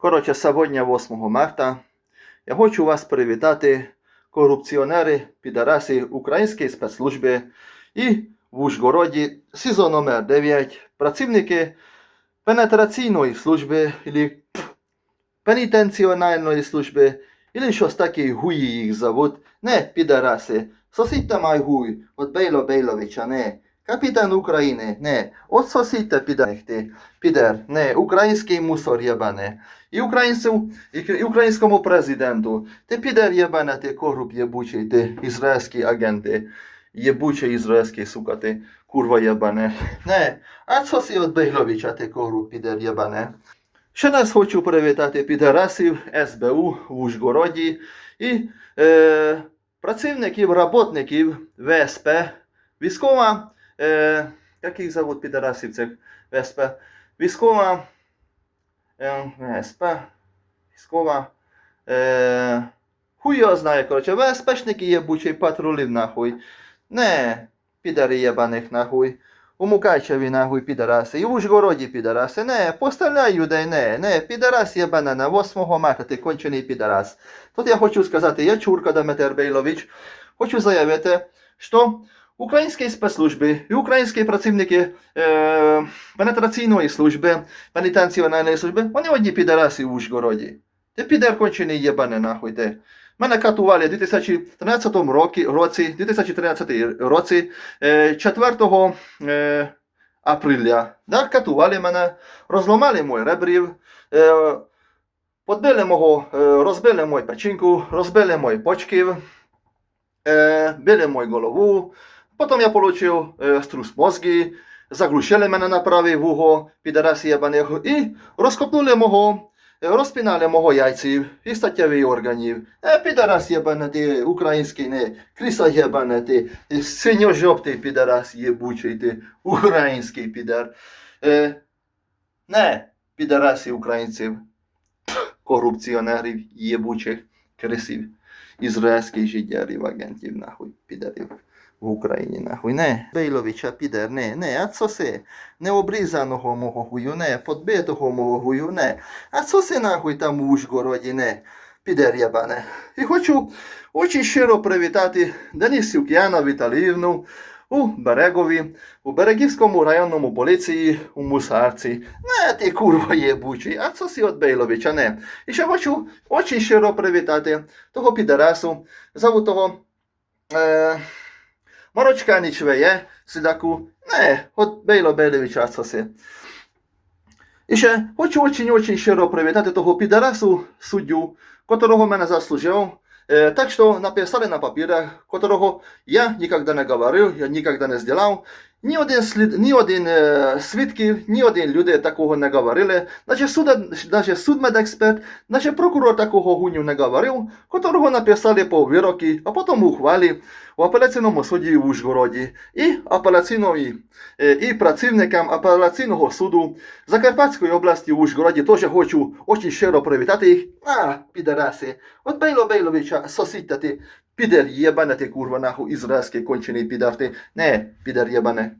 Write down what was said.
Коротше, сьогодні 8 марта. Я хочу вас привітати, корупціонери, підараси Української спецслужби і в Ужгороді СІЗО номер 9 працівники пенетраційної служби пенітенціональної служби, или щось таке гуї їх зовут. Не підараси. Сосідьте май гуй, от Бейло Бейловича, не. Капітан України, не. От сосідьте підарихти. Підер, не. Український мусор єбане. І, українцю, і, українському президенту. Ти підер єбане, ти коруб єбучий, ти ізраїльські агенти. Єбучий ізраїльський, сука, ти курва єбане. Не. А що си от Бейловича, ти коруб, підер єбане. Ще раз хочу привітати підарасів СБУ в Ужгороді і е, працівників, роботників ВСП, військова, е, як їх зовут підарасів цих ВСП, військова, е, ВСП, військова, е, хуй його знає, коротше, ВСПшники єбучий патрулів нахуй. Не, підари єбаних нахуй. У Мукачеві нахуй підараси, і в Ужгороді підараси. Не, поставляй людей, не, не, підарас єбана на 8 марта, ти кончений підарас. Тут я хочу сказати, я Чурка Деметр Бейлович, хочу заявити, що українські спецслужби і українські працівники е, пенетраційної служби, пенітенціональної служби, вони одні підараси в Ужгороді. Ти підер кончений єбане нахуй ти. Мене катували в 2013 році, році 2013 році, е, 4 е, априля. Да, катували мене, розламали мой ребрів, е, подбили мого, е, розбили мою печінку, розбили мої почки, е, били мою голову. Потім я отримав струс мозги, заглушили мене на праве вухо, підараси єбаних, і розкопнули мого розпинали мого яйців і статтєвих органів. Е, підарас єбане ти, український кріса єбане ти, синьожоп ти підарас єбучий український підар. Е, не, підарасів українців, корупціонерів, єбучих, крисів, ізраїльських жидярів, агентів, нахуй, підарів. В Україні нахуй, не, Бейловича підер, не, не, а це се, не обрізаного мого хую, не, подбитого мого хую, не, а це се нахуй там у Ужгороді, не, підер ябане. І хочу очень щиро привітати Денисів Кіяна Віталіївну у Берегові, у Берегівському районному поліції у Мусарці. Не, ти курва єбучий, а це си от Бейловича, не. І ще хочу очень щиро привітати того підарасу, зовутого, е, Не, от Бейло Бейловича це си. І ще хочу очень-очень щиро привітати того підарасу суддю, котрого мене заслужив. Так що написали на папірах, котрого я ніколи не говорив, я ніколи не зробив. Ні один, слід, ні один е, свідків, ні один люди такого не говорили. Навіть суд, навіть судмедексперт, навіть прокурор такого гуню не говорив, котрого написали по вироки, а потім ухвалі у апеляційному суді в Ужгороді і апеляційної е, і працівникам апеляційного суду Закарпатської області в Ужгороді теж хочу очень щиро привітати їх. А, підараси, от Бейло Бейловича, сосідьте ти, підер єбане ти курва нахуй, ізраїльський кончений підар ти, не, підер єбане.